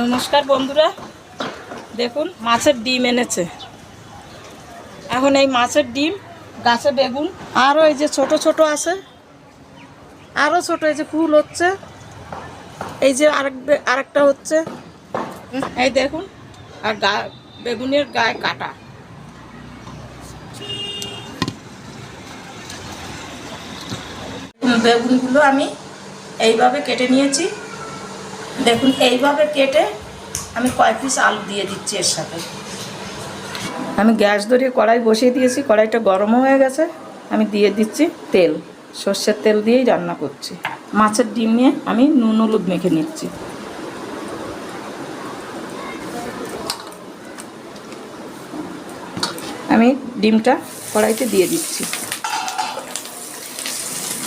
নমস্কার বন্ধুরা। দেখুন, মাছের ডিম এনেছে। এখন এই মাছের ডিম, গাছে বেগুন আরও এই যে ছোট ছোট আছে আরও ছোট এই যে ফুল হচ্ছে, এই যে আরেক আরেকটা হচ্ছে। এই দেখুন, আর গা, বেগুনের গায়ে কাটা। বেগুনগুলো আমি এইভাবে কেটে নিয়েছি। দেখুন, এইভাবে কেটে আমি কয় পিস আলু দিয়ে দিচ্ছি এর সাথে। আমি গ্যাস ধরিয়ে কড়াই বসিয়ে দিয়েছি, কড়াইটা গরমও হয়ে গেছে। আমি দিয়ে দিচ্ছি তেল, সর্ষের তেল দিয়েই রান্না করছি। মাছের ডিম নিয়ে আমি নুন হলুদ মেখে নিচ্ছি। আমি ডিমটা কড়াইতে দিয়ে দিচ্ছি।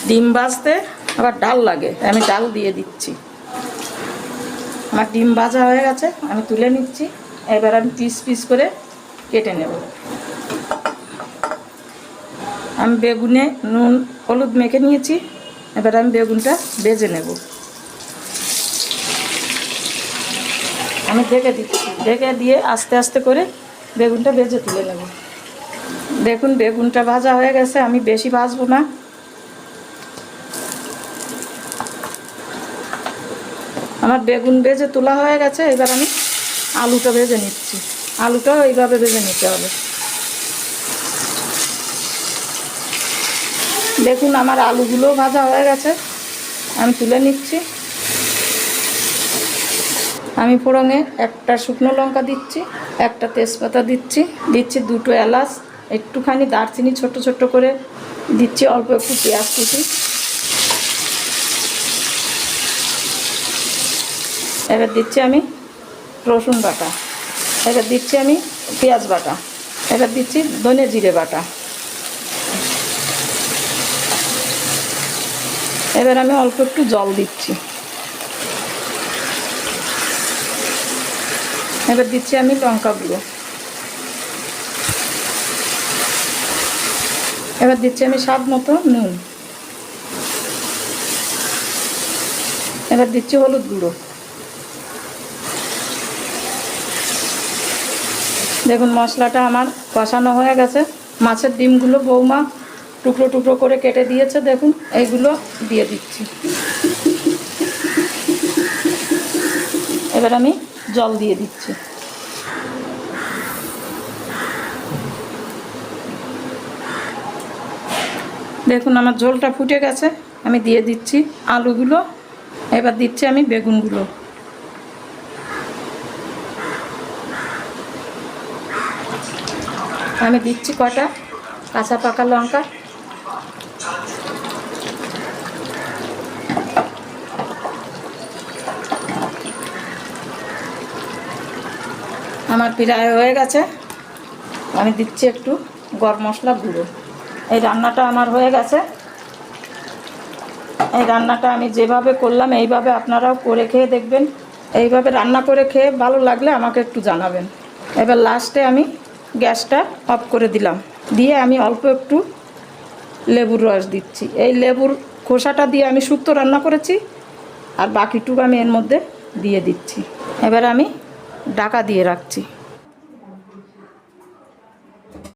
ডিম ভাজতে আবার ডাল লাগে আমি ডাল দিয়ে দিচ্ছি। আমার ডিম ভাজা হয়ে গেছে, আমি তুলে নিচ্ছি। এবার আমি পিস পিস করে কেটে নেব। আমি বেগুনে নুন, হলুদ মেখে নিয়েছি। এবার আমি বেগুনটা বেজে নেব। আমি ঢেকে দিচ্ছি। ঢেকে দিয়ে আস্তে আস্তে করে বেগুনটা বেজে তুলে নেব। দেখুন, বেগুনটা ভাজা হয়ে গেছে, আমি বেশি ভাজবো না। আমার বেগুন ভেজে তোলা হয়ে গেছে, এবার আমি আলুটা ভেজে নিচ্ছি। আলুটাও এইভাবে ভেজে নিতে হবে। দেখুন আমার আলুগুলোও ভাজা হয়ে গেছে, আমি তুলে নিচ্ছি। আমি ফোড়ঙে একটা শুকনো লঙ্কা দিচ্ছি, একটা তেজপাতা দিচ্ছি দিচ্ছি দুটো এলাচ, একটুখানি দারচিনি ছোট ছোট করে দিচ্ছি, অল্প একটু পেঁয়াজ কুচি। এবার দিচ্ছি আমি রসুন বাটা। এবার দিচ্ছি আমি পেঁয়াজ বাটা। এবার দিচ্ছি ধনে জিরে বাটা। এবার আমি অল্প একটু জল দিচ্ছি। এবার দিচ্ছি আমি লঙ্কা গুঁড়ো। এবার দিচ্ছি আমি স্বাদ মতো নুন। এবার দিচ্ছি হলুদ গুঁড়ো। দেখুন, মশলাটা আমার কষানো হয়ে গেছে। মাছের ডিমগুলো বৌমা টুকরো টুকরো করে কেটে দিয়েছে। দেখুন, এইগুলো দিয়ে দিচ্ছি। এবার আমি জল দিয়ে দিচ্ছি। দেখুন, আমার ঝোলটা ফুটে গেছে। আমি দিয়ে দিচ্ছি আলুগুলো। এবার দিচ্ছি আমি বেগুনগুলো। আমি দিচ্ছি কটা? কাঁচা পাকা লঙ্কা। আমার প্রায় হয়ে গেছে। আমি দিচ্ছি একটু গরম মশলা গুঁড়ো। এই রান্নাটা আমার হয়ে গেছে। এই রান্নাটা আমি যেভাবে করলাম, এইভাবে আপনারাও করে খেয়ে দেখবেন। এইভাবে রান্না করে খেয়ে ভালো লাগলে আমাকে একটু জানাবেন। এবার লাস্টে আমি গ্যাসটা অফ করে দিলাম। দিয়ে আমি অল্প একটু লেবুর রস দিচ্ছি। এই লেবুর খোসাটা দিয়ে আমি শুক্তো রান্না করেছি আর বাকিটুকু আমি এর মধ্যে দিয়ে দিচ্ছি। এবার আমি ডাকা দিয়ে রাখছি।